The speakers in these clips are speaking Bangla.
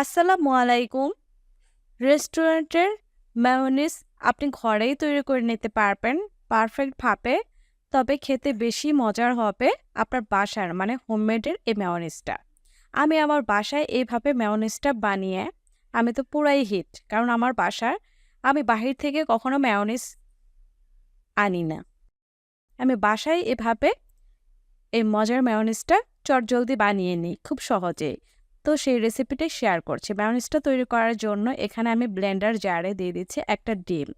আসসালামু আলাইকুম। রেস্টুরেন্টের মেয়োনিজ আপনি ঘরেই তৈরি করে নিতে পারবেন পারফেক্টভাবে তবে খেতে বেশি মজার হবে আপনার বাসার মানে হোমমেডের এই মেয়োনিজটা আমি আমার বাসায় এইভাবে মেয়োনিজটা বানিয়ে, আমি তো পুরাই হিট কারণ আমার বাসার, আমি বাহির থেকে কখনো মেয়োনিজ আনি না। আমি বাসায় এভাবে এই মজার মেয়োনিজটা চটজলদি বানিয়ে নিই, খুব সহজেই। তো সেই রেসিপিটাই শেয়ার করছি। মেয়োনিজটা তৈরি করার জন্য এখানে আমি ব্লেন্ডার জারে দিয়ে দিচ্ছি একটা ডিম।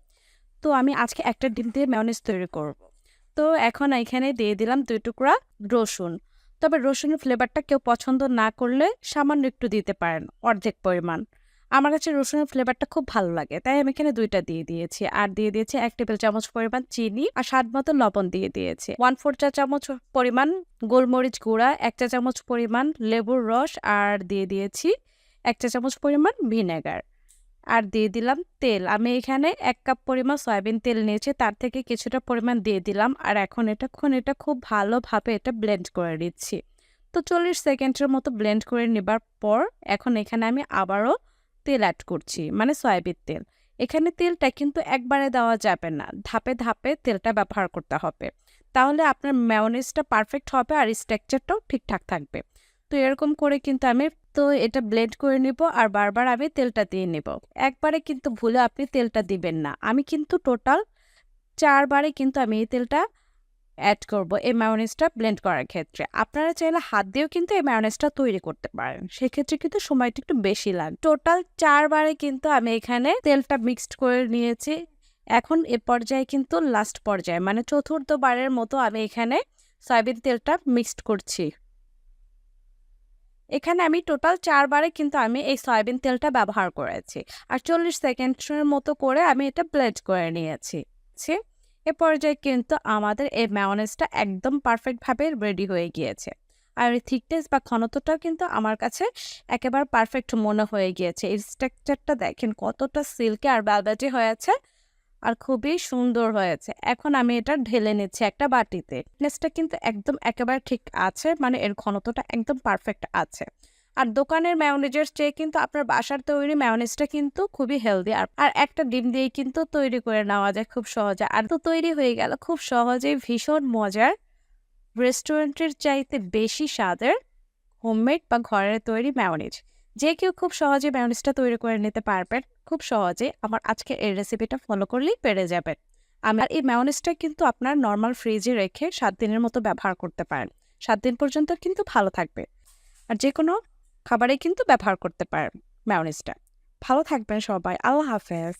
তো আমি আজকে একটা ডিম দিয়ে মেয়োনিজ তৈরি করব। তো এখন এখানে দিয়ে দিলাম দুই টুকরা রসুন। তবে রসুনের ফ্লেভারটা কেউ পছন্দ না করলে সামান্য একটু দিতে পারেন, অর্ধেক পরিমাণ। আমার কাছে রসুনের ফ্লেভারটা খুব ভালো লাগে, তাই আমি এখানে দুইটা দিয়ে দিয়েছি। আর দিয়ে দিয়েছি এক টেবিল চামচ পরিমাণ চিনি আর স্বাদ মতো লবণ দিয়ে দিয়েছি। ওয়ান ফোর চা চামচ পরিমাণ গোলমরিচ গুঁড়া, এক চা চামচ পরিমাণ লেবুর রস আর দিয়ে দিয়েছি এক চা চামচ পরিমাণ ভিনেগার। আর দিয়ে দিলাম তেল। আমি এখানে এক কাপ পরিমাণ সয়াবিন তেল নিয়েছি, তার থেকে কিছুটা পরিমাণ দিয়ে দিলাম আর এখন এটাক্ষণ এটা খুব ভালোভাবে এটা ব্লেন্ড করে নিচ্ছি। তো চল্লিশ সেকেন্ডের মতো ব্লেন্ড করে নেবার পর এখন এখানে আমি আবারও তেল অ্যাড করছি মানে সয়াবিন তেল। এখানে তেলটা কিন্তু একবারে দেওয়া যাবে না, ধাপে ধাপে তেলটা ব্যবহার করতে হবে। তাহলে আপনার ম্যায়োনিজটা পারফেক্ট হবে আর স্ট্রাকচারটাও ঠিকঠাক থাকবে। তো এরকম করে কিন্তু আমি তো এটা ব্লেন্ড করে নিব আর বারবার আমি তেলটা দিয়ে নেব। একবারে কিন্তু ভুলে আপনি তেলটা দিবেন না। আমি কিন্তু টোটাল চারবারে কিন্তু আমি এই তেলটা অ্যাড করব এই ম্যায়োনিজটা ব্লেন্ড করার ক্ষেত্রে। আপনারা চাইলে হাত দিয়েও কিন্তু এই ম্যায়োনিজটা তৈরি করতে পারেন। সেক্ষেত্রে কিন্তু সময়টা একটু বেশি লাগে টোটাল চারবারে কিন্তু আমি এখানে তেলটা মিক্সড করে নিয়েছি। এখন এ পর্যায়ে কিন্তু লাস্ট পর্যায়ে মানে চতুর্থবারের মতো আমি এখানে সয়াবিন তেলটা মিক্সড করছি। এখানে আমি টোটাল চারবারে কিন্তু আমি এই সয়াবিন তেলটা ব্যবহার করেছি। আর চল্লিশ সেকেন্ডের মতো করে আমি এটা ব্লেড করে নিয়েছি। এ পর্যায়ে কিন্তু আমাদের এই ম্যায়োনেজটা একদম পারফেক্টভাবে রেডি হয়ে গিয়েছে। আর থিকনেস বা ঘনত্বটাও কিন্তু আমার কাছে একেবারে পারফেক্ট মনে হয়ে গিয়েছে। এই স্ট্রাকচারটা দেখেন কতটা সিল্কে আর ব্যালবেটি হয়েছে আর খুবই সুন্দর হয়েছে। এখন আমি এটা ঢেলে নিচ্ছি একটা বাটিতে। থিকনেসটা কিন্তু একদম একেবারে ঠিক আছে মানে এর ঘনত্বটা একদম পারফেক্ট আছে। আর দোকানের ম্যায়োনিজের চেয়ে কিন্তু আপনার বাসার তৈরি ম্যায়োনিজটা কিন্তু খুবই হেলদি আর একটা ডিম দিয়ে কিন্তু তৈরি করে নেওয়া যায় খুব সহজে। আর তো তৈরি হয়ে গেল, খুব সহজেই ভীষণ মজার। রেস্টুরেন্টের চাইতে বেশি স্বাদের হোমমেড বা ঘরের তৈরি ম্যায়োনিজ যে কেউ খুব সহজে ম্যায়োনিজটা তৈরি করে নিতে পারবেন, খুব সহজে আমার আজকে এই রেসিপিটা ফলো করলেই পেরে যাবেন। আমার এই ম্যায়োনিজটা কিন্তু আপনার নর্মাল ফ্রিজে রেখে সাত দিনের মতো ব্যবহার করতে পারেন। সাত দিন পর্যন্ত কিন্তু ভালো থাকবে। আর যে কোনো খাবারে কিন্তু ব্যবহার করতে পারেন ম্যাওনিজটা ভালো থাকবেন সবাই। আল্লাহ হাফেজ।